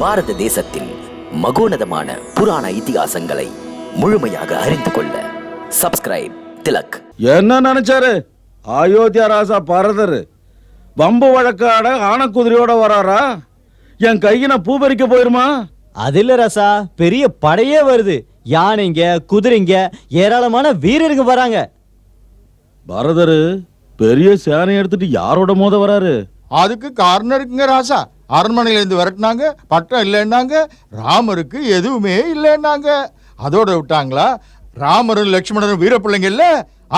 பாரத தேசத்தின் மகோனதமான புராண இதிகாசங்களை முழுமையாக அறிந்து கொள்ள சப்ஸ்கிரைப் திலக். என்ன நினைச்சாரு? அயோத்தியா ராசா பரதர். வம்பு வழக்காட ஆனக்குதிரையோட வராரா? என் கையின பூ பறிக்க போயிருமா? அது இல்ல ரசா பெரிய படையே வருது. யானைங்க குதிரைங்க ஏராளமான வீரருங்க வராங்க. பரதர் பெரிய சேனை எடுத்துட்டு யாரோட மோத வராரு? அதுக்கு காரணம் இருக்குங்க ராசா. அரண்மனையில இருந்து விரட்டினாங்க பட்டம் இல்லைன்னாங்க ராமருக்கு எதுவுமே இல்லைன்னாங்க. அதோட விட்டாங்களா? ராமரும் லக்ஷ்மணரும் வீரப்பிள்ளைங்க இல்ல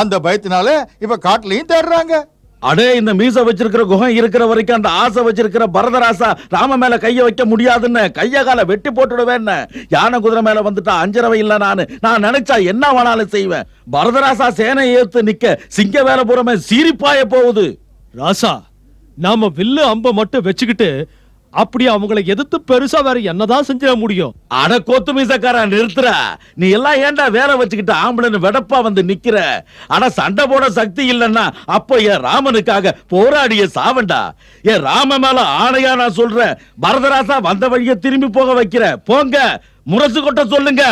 அந்த பயத்தினால இப்ப காட்டுலயும் தேடுறாங்க. அடே இந்த மீச வச்சிருக்கிற குகம் இருக்கிற வரைக்கும் அந்த ஆசை வச்சிருக்கிற பரதராசா ராம மேல கைய வைக்க முடியாதுன்னு கைய கால வெட்டி போட்டுடுவேன்னு. யானை குதிரை மேல வந்துட்டா அஞ்சரவை இல்ல நானு. நான் நினைச்சா என்ன வேணாலும் செய்வேன். பரதராசா சேனை ஏத்து நிக்க சிங்க வேலை புறமே சீரிப்பாய போகுது. ராசா நாம வில்லு அம்ப மட்டும் வச்சுக்கிட்டு அப்படி அவங்களை எதிர்த்து பெருசா வேற என்னதான் செஞ்சிட முடியும்? அட கொத்து மீசக்காரா நிறுத்துற நீ எல்லாம் ஏன்டா வேலை வச்சுக்கிட்டு ஆம்பளைன்னு வெடப்பா வந்து நிக்கிற? அட சண்டை போட சக்தி இல்லைன்னா அப்போ என் ராமனுக்காக போராடிய சாவண்டா. என் ராம மேல ஆணையா நான் சொல்றேன். பரதராசா வந்த வழியை திரும்பி போக வைக்கிற. போங்க. முரசு கொட்ட சொல்லுங்க.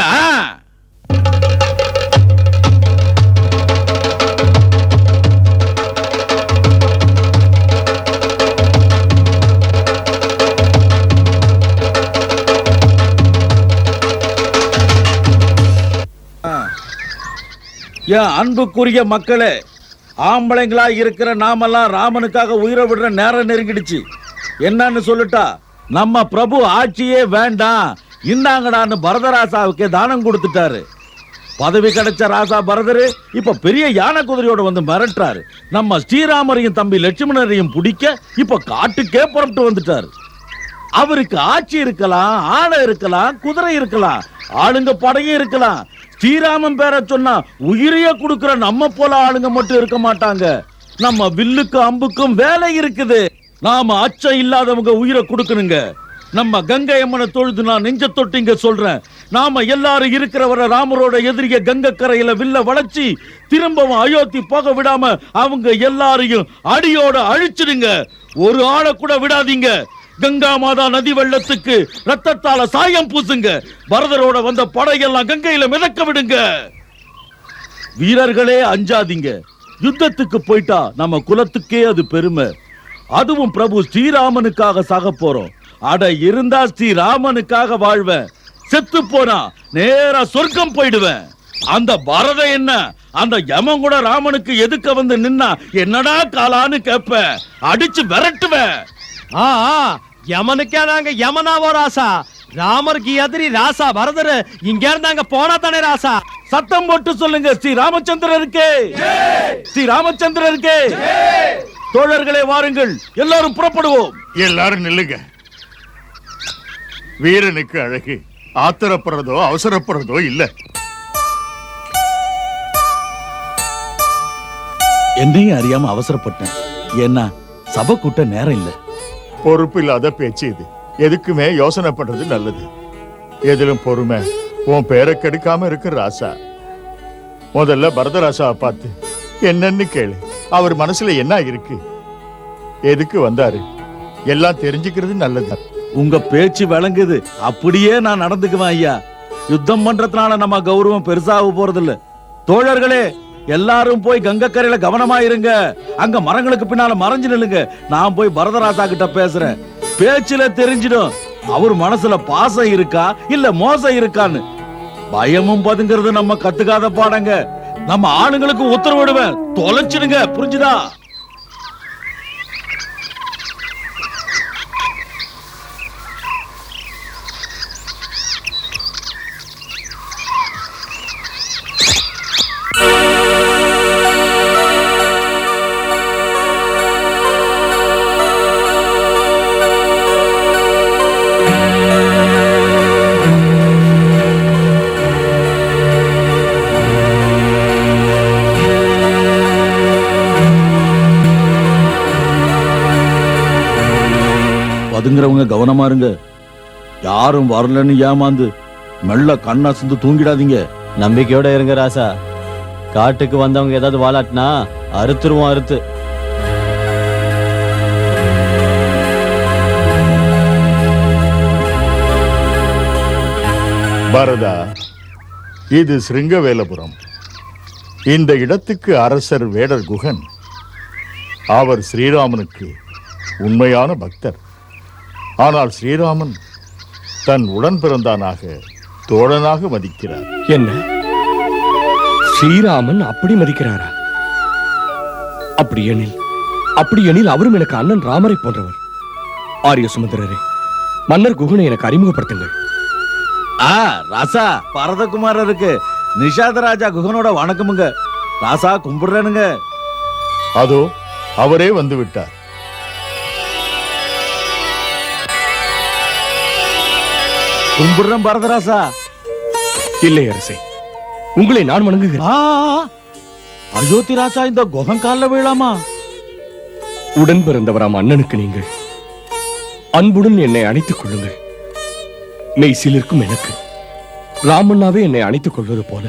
என் அன்புக்குரிய மக்களே ஆம்பளைங்களா இருக்கிற நாமெல்லாம் ராமனுக்காக உயிரை விடுற நேரம் நெருங்கிடுச்சு. என்னன்னு சொல்லிட்டா நம்ம பிரபு ஆட்சியே வேண்டாம் இந்தாங்கடான்னு பரதராசாவுக்கு தானம் கொடுத்துட்டாரு. பதவி கிடைச்ச ராசா பரதர் இப்ப பெரிய யானை குதிரையோட வந்து மிரட்டுறாரு. நம்ம ஸ்ரீராமரையும் தம்பி லட்சுமணரையும் பிடிக்க இப்ப காட்டுக்கே புறப்பட்டு வந்துட்டாரு. அவருக்கு ஆட்சி இருக்கலாம் ஆளை இருக்கலாம் குதிரை இருக்கலாம் ஆளுங்க படையும் இருக்கலாம் ஸ்ரீராமன் பேரை சொன்னா உயிரையே கொடுக்கிற நம்ம போல ஆளுங்க மட்டும் இருக்க மாட்டாங்க. நம்ம வில்லுக்கும் அம்புக்கும் வேலை இருக்குது. நாம அச்சம் இல்லாதவங்க உயிரை கொடுக்கணுங்க. நம்ம கங்கை அம்மனை தொழுது நான் நெஞ்ச தொட்டிங்க சொல்றேன். நாம எல்லாரும் இருக்கிறவரை ராமரோட எதிரிய கங்கை கரையில வில்ல வளைச்சி திரும்பவும் அயோத்தி போக விடாம அவங்க எல்லாரையும் அடியோட அழிச்சிடுங்க. ஒரு ஆளை கூட விடாதீங்க. கங்கா மாதா நதி வெள்ளத்துக்கு ரத்தத்தால சாயம் பூசுங்க. பரதரோட வந்த படையெல்லாம் கங்கையில மிதக்க விடுங்க. வீரர்களே அஞ்சாதீங்க. யுத்தத்துக்கு போயிட்டா நம்ம குலத்துக்கே அது பெருமை. அதுவும் பிரபு ஸ்ரீராமனுக்காக சாக போறோம். அட இருந்தா ஸ்ரீராமனுக்காக வாழ்வேன். செத்து போனா நேரா சொர்க்கம் போயிடுவேன். அந்த பரத என்ன? அந்த யமன் கூட ராமனுக்கு எதுக்க வந்து நின்னா என்னடா காலான்னு கேப்ப அடிச்சு விரட்டுவேன். ஆ ஆ, யமனுக்கே நாங்க யமனாவோ ராசா? ராமருக்கு எதிரி ராசா பரதரு இங்க இருந்தாங்க போனா தானே ராசா? சத்தம் போட்டு சொல்லுங்க ஸ்ரீ ராமச்சந்திரருக்கு. ஸ்ரீ ராமச்சந்திரருக்கு. தோழர்களே வாருங்கள். எல்லாரும் புறப்படுவோம். எல்லாரும் நில்லுங்க. வீரனுக்கு அழகு. ஆத்திரப்படுறதோ அவசரப்படுறதோ இல்ல. என்னையும் அறியாம அவசரப்பட்டேன். ஏன்னா சபை கூட்ட நேரம் இல்ல. பொறுப்பு இல்லாத பேச்சு இது. எதுக்குமே யோசனை பண்றது நல்லது. எதிலும் பொறுமை. உன் பேரை கெடுக்காம இருக்கு ராசா. முதல்ல பரதராசாவை பார்த்து என்னன்னு கேளு. அவர் மனசுல என்ன இருக்கு? எதுக்கு வந்தாரு? எல்லாம் தெரிஞ்சுக்கிறது நல்லது. உங்க பேச்சு விளங்குது. அப்படியே நான் நடந்துக்குவேன் ஐயா. யுத்தம் பண்றதுனால நம்ம கௌரவம் பெருசாக போறது தோழர்களே எல்லாரும் போய் கங்கக்கரையில கவனமா இருங்க. அங்க மரங்களுக்கு பின்னால மறைஞ்சு நில்லுங்க. நான் போய் பரதராசா கிட்ட பேசுறேன். பேச்சுல தெரிஞ்சிடும். அவர் மனசுல பாசம் இருக்கா இல்ல மோசம் இருக்கான்னு. பயமும் பதுங்கிறது நம்ம கத்துக்காத பாடங்க. நம்ம ஆளுங்களுக்கு உத்தரவிடுவேன். தொலைச்சிடுங்க புரிஞ்சுதா? பதுங்குறவங்க கவனமா இருங்க. யாரும் வரலன்னு ஏமாந்து மெல்ல கண்ணாசந்து தூங்கிடாதீங்க. நம்பிக்கையோட இருங்க ராசா. காட்டுக்கு வந்தவங்க ஏதாவது வாலாட்டினா அறுத்துருவோம் அறுத்து. பரதா இது சிருங்கவேலபுரம். இந்த இடத்துக்கு அரசர் வேடர் குகன். அவர் ஸ்ரீராமனுக்கு உண்மையான பக்தர். ஆனால் ஸ்ரீராமன் தன் உடன் பிறந்தானாக தோழனாக மதிக்கிறார். என்ன? ஸ்ரீராமன் அப்படி மதிக்கிறாரா? அப்படி எனில் அப்படி எனில் அவரும் எனக்கு அண்ணன் ராமரை போன்றவர். ஆரிய சுமந்திரரே மன்னர் குகனை எனக்கு அறிமுகப்படுத்துங்கள். ஆ ராசா பரதகுமாரருக்கு நிஷாத ராஜா குகனோட வணக்கமுங்க. ராசா கும்பிடுறேனுங்க. அதோ அவரே வந்து விட்டார் கும்பிடுறேன் பரதராசா. இல்லை அரசே உங்களை நான் வணங்குகிறேன். அயோத்தி ராசா இந்த குகன் காலில் வீழாமா உடன் பிறந்தவராம் அண்ணனுக்கு நீங்கள் அன்புடன் என்னை அணைத்துக் கொள்ளுங்கள். மெய் சிலிர்க்கும் எனக்கு. ராமண்ணாவே என்னை அணைத்துக் கொள்வது போல.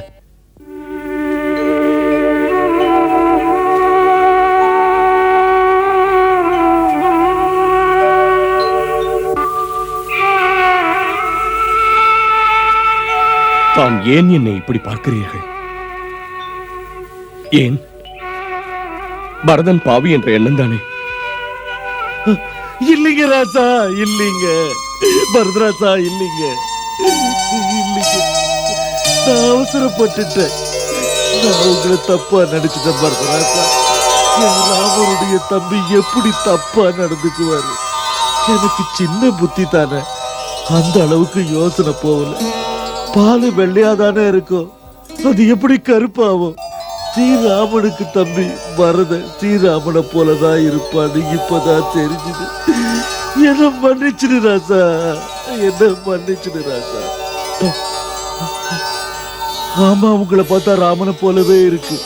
தாம் ஏன் என்னை இப்படி பார்க்கிறீர்கள்? ஏன்? பரதன் பாவி என்ற எண்ணம் தானே இல்லைங்க ராசா இல்லைங்க. பரதராசா இல்லைங்க. இல்லைங்க. நான் அவசரப்பட்டுட்டேன். நான் உங்களை தப்பா நடிச்சிட்டேன் பரதராசா என் ராமருடைய தம்பி எப்படி தப்பா நடந்துக்குவாரு? எனக்கு சின்ன புத்தி தானே அந்த அளவுக்கு யோசனை போகல. பால் வெள்ளையாதானே இருக்கும் அது எப்படி கருப்பாகும் ஸ்ரீராமனுக்கு தம்பி வரத ஸ்ரீராமனை போலதான் இருப்பான்னு இப்பதான் தெரிஞ்சுது. என்ன மன்னிச்சிடு ராசா. என்ன மன்னிச்சிடு ராசா. ஆமா உங்களை பார்த்தா ராமனை போலவே இருக்கு.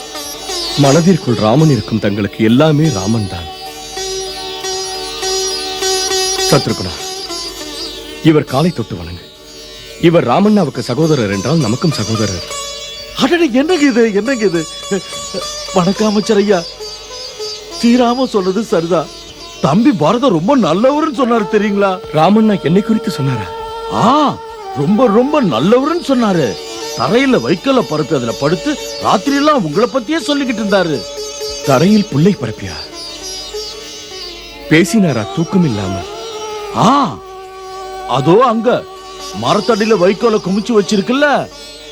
மனதிற்குள் ராமன் இருக்கும் தங்களுக்கு எல்லாமே ராமன் தான். சத்ருகுணா இவர் காலை தொட்டு வணங்கு. இவர் ராமண்ணாவுக்கு சகோதரர் என்றால் நமக்கும் சகோதரர். அடடே என்னங்க இது? என்னங்க இது? வணக்கம் அமைச்சர் ஐயா. ஸ்ரீராம சொன்னது சரிதான் தம்பி பாரதம் ரொம்ப நல்லவருன்னு சொன்னாரு தெரியுங்களா? ராமண்ணா என்னை குறித்து சொன்னாரா? ஆ ரொம்ப ரொம்ப நல்லவருன்னு சொன்னாரு. தரையில வைக்கல பருப்பு அதுல படுத்து ராத்திரி எல்லாம் உங்களை பத்தியே சொல்லிக்கிட்டு இருந்தாரு. தரையில் புல்லை பரப்பியா? பேசினாரா? தூக்கம் இல்லாமல் ஆ அதோ அங்க. மரத்தடியில வைக்கோல குமிச்சு வச்சிருக்குல்ல?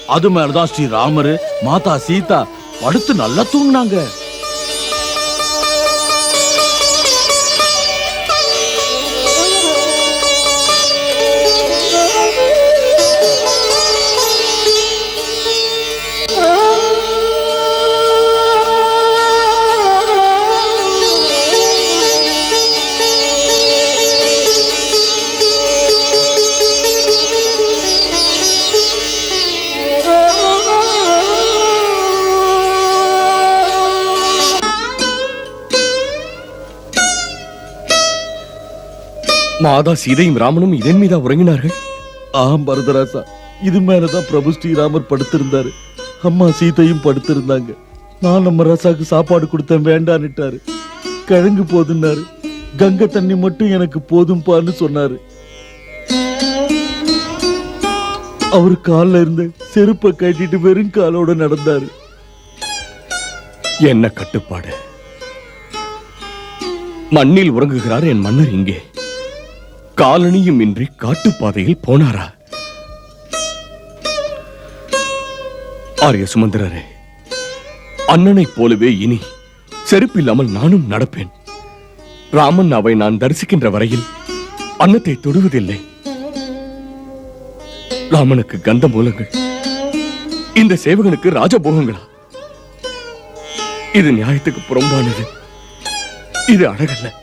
அது மேலதான் ஸ்ரீ ராமரு மாதா சீதா படுத்து நல்லா தூங்குனாங்க. மாதா சீதையும் ராமனும் இதன் மீதா உறங்கினார்கள். ஆம் பரதராசா. இது மேலதான் பிரபு ஸ்ரீராமர் படுத்திருந்தாரு. அம்மா சீதையும் படுத்திருந்தாங்க. நான் நம்ம ரசாக்கு சாப்பாடு கொடுத்தேன் வேண்டான்னுட்டாரு. கிழங்கு போதுன்னாரு. கங்கை தண்ணி மட்டும் எனக்கு போதும்பான்னு சொன்னாரு. அவர் கால்ல இருந்த செருப்பை கட்டிட்டு வெறும் காலோட நடந்தாரு. என்ன கட்டுப்பாடு? மண்ணில் உறங்குகிறார் என் மன்னர் இங்கே. காலனியும் இன்றி காட்டுப்பாதையில் போனாரா? ஆரிய சுமந்திரரே அண்ணனைப் போலவே இனி செருப்பில்லாமல் நானும் நடப்பேன். ராமன் அவை நான் தரிசிக்கின்ற வரையில் அன்னத்தை தொடுவதில்லை. ராமனுக்கு கந்த மூலங்கள் இந்த சேவகனுக்கு ராஜபோகங்களா? இது நியாயத்துக்கு புறம்பானது. இது அழகல்ல.